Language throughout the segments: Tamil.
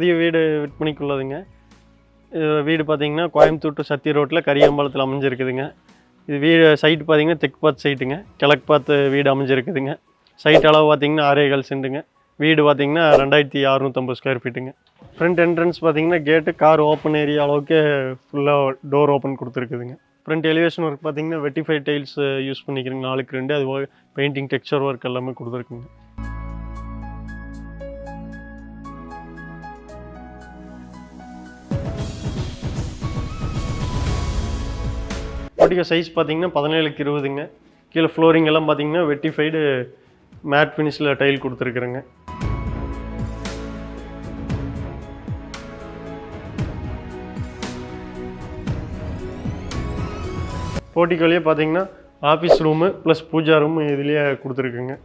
புதிய வீடு விற்பனைக்குள்ளதுங்க. வீடு பார்த்தீங்கன்னா கோயம்புத்தூர் டு சத்தி ரோட்டில் கரியாம்பாளத்தில் அமைஞ்சிருக்குதுங்க. இது வீடு சைட்டு பார்த்தீங்கன்னா தெற்கு பார்த்து சைட்டுங்க கிழக்கு பார்த்து வீடு அமைஞ்சிருக்குதுங்க. சைட் அளவு பார்த்தீங்கன்னா ஆறேகால் சென்ட்டுங்க வீடு பார்த்தீங்கன்னா ரெண்டாயிரத்தி அறநூற்றம்பது ஸ்கொயர் ஃபீட்டுங்க ஃப்ரண்ட் என்ட்ரன்ஸ் பார்த்தீங்கன்னா கேட்டு கார் ஓப்பன் ஏரியா அளவுக்கு ஃபுல்லாக டோர் ஓப்பன் கொடுத்துருக்குதுங்க. ஃப்ரண்ட் எலிவேஷன் ஒர்க் பார்த்தீங்கன்னா வெட்டிஃபை டைல்ஸ் யூஸ் பண்ணிக்கிறேங்க நாளுக்கு ரெண்டு அது பெயிண்டிங் டெக்ஸ்சர் ஒர்க் எல்லாமே கொடுத்துருக்குங்க. ஆடியோ சைஸ் பார்த்தீங்கன்னா பதினேழுக்கு இருபதுங்க. கீழே ஃப்ளோரிங் எல்லாம் பார்த்தீங்கன்னா வெட்டிஃபைடு மேட் ஃபினிஷில் டைல் கொடுத்துருக்குறேங்க. போட்டிக்கோலேயே பார்த்தீங்கன்னா office room plus puja room இதுலேயே கொடுத்துருக்குங்க.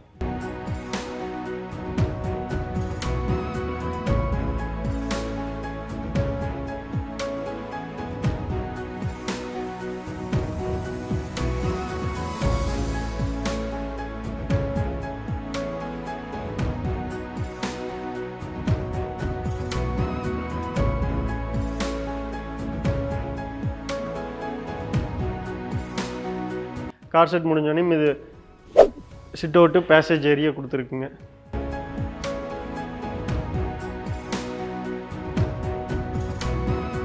கார் செட் முடிஞ்சோடனே இது சிட் அவுட்டு பேசேஜ் ஏரியா கொடுத்துருக்குங்க.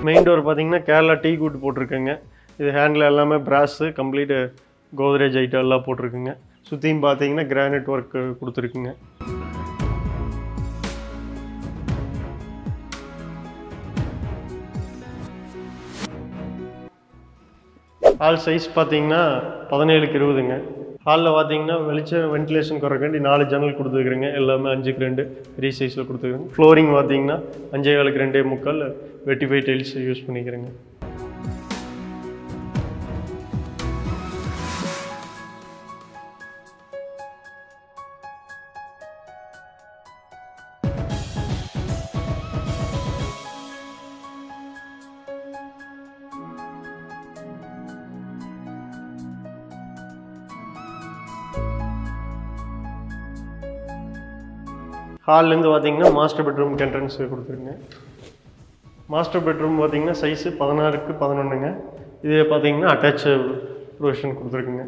மெயின் டோர் பார்த்தீங்கன்னா கேரளா டீ கூட்டு போட்டிருக்குங்க. இது ஹேண்டில் எல்லாமே பிராஸு கம்ப்ளீட்டு கோத்ரேஜ் ஐட்டம் எல்லாம் போட்டிருக்குங்க. சுற்றியும் பார்த்தீங்கன்னா கிரானைட் ஒர்க் கொடுத்துருக்குங்க. ஹால் சைஸ் பார்த்தீங்கன்னா பதினேழுக்கு இருபதுங்க. ஹாலில் பார்த்தீங்கன்னா வெளிச்சம் வென்டிலேஷன் குறைக்காண்டி நாலு ஜன்னல் கொடுத்துருக்குறேங்க. எல்லாமே அஞ்சுக்கு ரெண்டு பெரிய சைஸில் கொடுத்துருக்குறேங்க. ஃப்ளோரிங் பார்த்தீங்கன்னா அஞ்சே காலுக்கு ரெண்டே முக்கால் வெட்டிஃபை டைல்ஸ் யூஸ் பண்ணிக்கிறேங்க. ஹால்லேருந்து பார்த்தீங்கன்னா மாஸ்டர் பெட்ரூம்க்கு என்ட்ரன்ஸ் கொடுத்துருங்க. மாஸ்டர் பெட்ரூம் பார்த்தீங்கன்னா சைஸு பதினாறுக்கு பதினொன்றுங்க. இது பார்த்தீங்கன்னா அட்டாச் ப்ரொவிஷன் கொடுத்துருக்குங்க.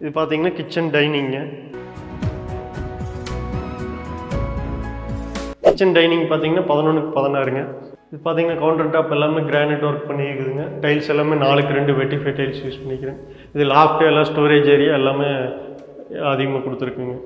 இது பார்த்தீங்கன்னா கிச்சன் டைனிங்க கிச்சன் டைனிங் பார்த்தீங்கன்னா பதினொன்றுக்கு பதினாறுங்க. இது பார்த்தீங்கன்னா கவுண்டர் டாப் எல்லாமே கிரானைட் ஒர்க் பண்ணியிருக்குதுங்க. டைல்ஸ் எல்லாமே நாலுக்கு ரெண்டு வெட்டிஃபை டைல்ஸ் யூஸ் பண்ணிக்கிறேன். இது லாஃப்ட் எல்லாம் ஸ்டோரேஜ் ஏரியா எல்லாமே அதிகமாக கொடுத்துருக்குங்க.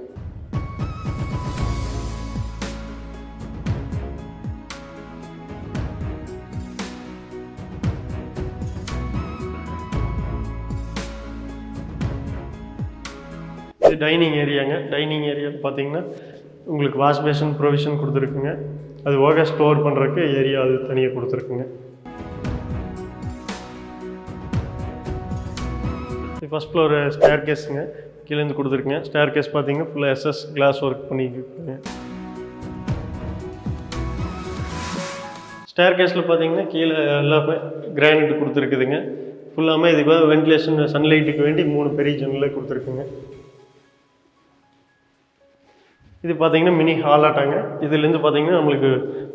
இது டைனிங் ஏரியாங்க. டைனிங் ஏரியா பார்த்தீங்கன்னா உங்களுக்கு வாஷ் பேஷன் ப்ரொவிஷன் கொடுத்துருக்குங்க. அது ஓக ஸ்டோர் பண்ணுறதுக்கு ஏரியா அது தனியாக கொடுத்துருக்குங்க. இது ஃபஸ்ட் ஃப்ளோர் ஸ்டேர் கேஸுங்க கீழேருந்து கொடுத்துருக்குங்க. ஸ்டேர் கேஸ் பார்த்தீங்கன்னா ஃபுல்லாக எஸ்எஸ் கிளாஸ் ஒர்க் பண்ணியிருக்குங்க ஸ்டேர் கேஸில் பார்த்தீங்கன்னா கீழே எல்லாமே கிரானைட் கொடுத்துருக்குதுங்க. ஃபுல்லாமே இதுக்கு வென்டிலேஷன் சன்லைட்டுக்கு வேண்டி மூணு பெரிய ஜன்னலே கொடுத்துருக்குங்க. இது பார்த்தீங்கன்னா மினி ஹாலாட்டாங்க இதுலேருந்து பார்த்தீங்கன்னா நம்மளுக்கு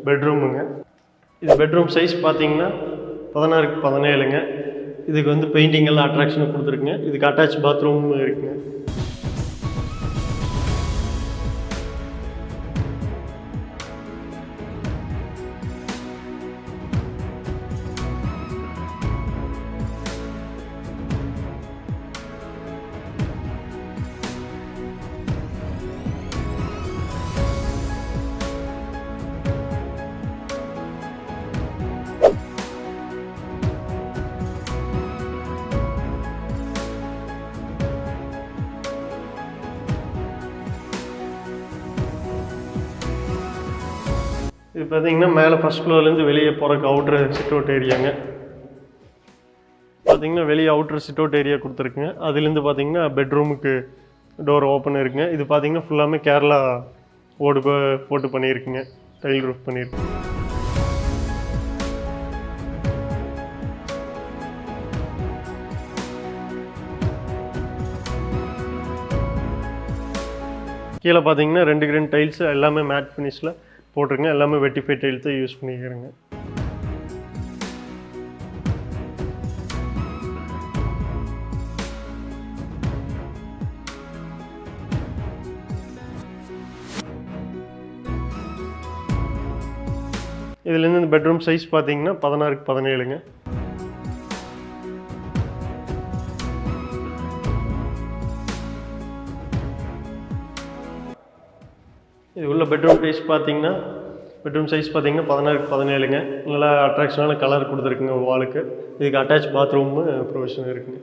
பெட்ரூமுங்க இது பெட்ரூம் சைஸ் பார்த்தீங்கன்னா பதினாறுக்கு பதினேழுங்க. இதுக்கு வந்து பெயிண்டிங் எல்லாம் அட்ராக்ஷன் கொடுத்துருக்குங்க. இதுக்கு அட்டாச் பாத்ரூம் இருக்குங்க. இது பார்த்தீங்கன்னா மேலே ஃபஸ்ட் ஃப்ளோர்லேருந்து வெளியே போகிறக்கு அவுட்ரு சிட் அவுட் ஏரியாங்க பார்த்தீங்கன்னா வெளியே அவுட்ரு சிட் அவுட் ஏரியா கொடுத்துருக்குங்க. அதுலேருந்து பார்த்தீங்கன்னா பெட்ரூமுக்கு டோர் ஓப்பன் இருக்குங்க. இது பார்த்தீங்கன்னா ஃபுல்லாமே கேரளா ஓடு போட்டு பண்ணியிருக்குங்க. டைல் ரூஃப் பண்ணியிருக்கு கீழே பார்த்தீங்கன்னா ரெண்டு கிரீன் டைல்ஸ் எல்லாமே மேட் ஃபினிஷில் போட்டிருங்க. எல்லாமே வெட்டி டைல்ஸ் தான் யூஸ் பண்ணிக்கிறேங்க. இதுலேருந்து இந்த பெட்ரூம் சைஸ் பார்த்தீங்கன்னா பதினாறுக்கு பதினேழுங்க. இது உள்ள பெட்ரூம் சைஸ் பார்த்தீங்கன்னா பெட்ரூம் சைஸ் பார்த்தீங்கன்னா பதினாறு பதினேழுங்க. நல்லா அட்ராக்ஷனான கலர் கொடுத்துருக்குங்க வாலுக்கு இதுக்கு அட்டாச் பாத்ரூமு ப்ரொவிஷன் இருக்குங்க.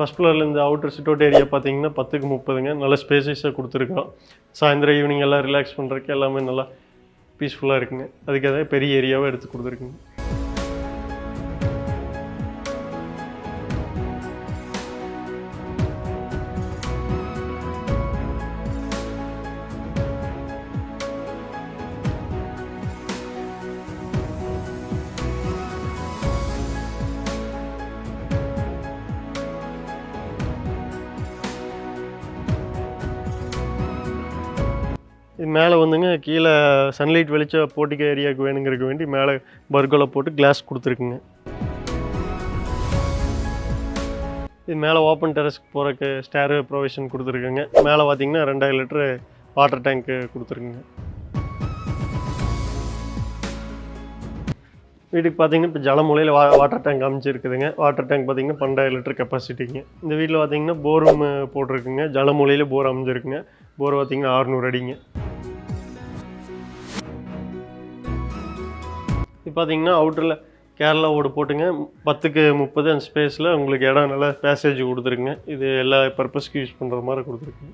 ஃபஸ்ட் ஃப்ளோரில் இந்த அவுட்டர் சிட் அவுட் ஏரியா பார்த்தீங்கன்னா பத்துக்கு முப்பதுங்க. நல்ல ஸ்பேசஸாக கொடுத்துருக்கோம் சாயந்தரம் ஈவினிங் எல்லாம் ரிலாக்ஸ் பண்ணுறதுக்கு எல்லாமே நல்லா பீஸ்ஃபுல்லாக இருக்குங்க. அதுக்காக பெரிய ஏரியாவாக எடுத்து கொடுத்துருக்குங்க. இது மேலே வந்துங்க கீழே சன்லைட் வெளிச்சம் போட்டிக்க ஏரியாவுக்கு வேணுங்கிறதுக்கு வேண்டி மேலே பர்கோலா போட்டு கிளாஸ் கொடுத்துருக்குங்க. இது மேலே ஓப்பன் டெரஸ்க்கு போகிறக்கு ஸ்டேரு ப்ரொவிஷன் கொடுத்துருக்குங்க. மேலே பார்த்தீங்கன்னா ரெண்டாயிரம் லிட்டரு வாட்டர் டேங்க்கு கொடுத்துருக்குங்க. வீட்டுக்கு பார்த்தீங்கன்னா இப்போ ஜலமூலையில் வா வாட்டர் டேங்க் அமைச்சிருக்குதுங்க வாட்டர் டேங்க் பார்த்தீங்கன்னா பன்னெண்டாயிரம் லிட்டர் கெப்பாசிட்டிங்க இந்த வீட்டில் பார்த்தீங்கன்னா போர் போட்டிருக்குங்க. ஜலமூலையில் போர் அமைஞ்சிருக்குங்க. போர் பார்த்தீங்கன்னா அறுநூறு அடிங்க. பார்த்தீங்கன்னா அவுட்டரில் கேரளா ஓடு போட்டுங்க. பத்துக்கு முப்பது அந்த ஸ்பேஸில் உங்களுக்கு இடம் நல்லா பேசேஜ் கொடுத்துருக்குங்க. இது எல்லா பர்பஸ்க்கு யூஸ் பண்ணுற மாதிரி கொடுத்துருக்குங்க.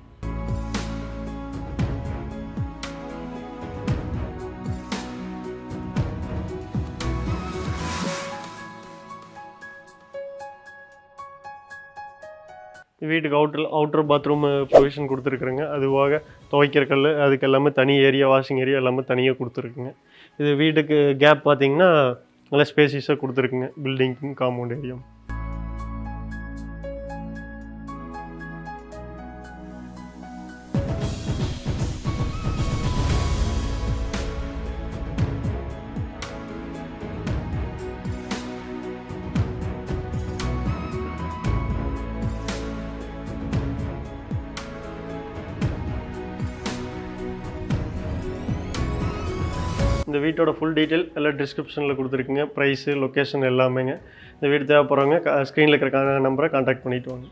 வீட்டுக்கு அவுட்டர் அவுட்டர் பாத்ரூம் ப்ரொவிஷன் கொடுத்துருக்குறேங்க. அதுவாக துவைக்கிற கல் அதுக்கு எல்லாமே தனி ஏரியா வாஷிங் ஏரியா எல்லாமே தனியாக கொடுத்துருக்குங்க. இது வீட்டுக்கு கேப் பார்த்தீங்கன்னா நல்லா ஸ்பேசிஸாக கொடுத்துருக்குங்க. பில்டிங்க்கும் காம்பவுண்ட் ஏரியா இந்த வீட்டோட ஃபுல் டீட்டெயில் எல்லாம் டிஸ்கிரிப்ஷனில் கொடுத்துருக்குங்க. Price location எல்லாமேங்க. இந்த வீடு தேவைப்படுறவங்க ஸ்க்ரீனில் இருக்கிற நம்பரை கான்டாக்ட் பண்ணிவிட்டு வாங்க.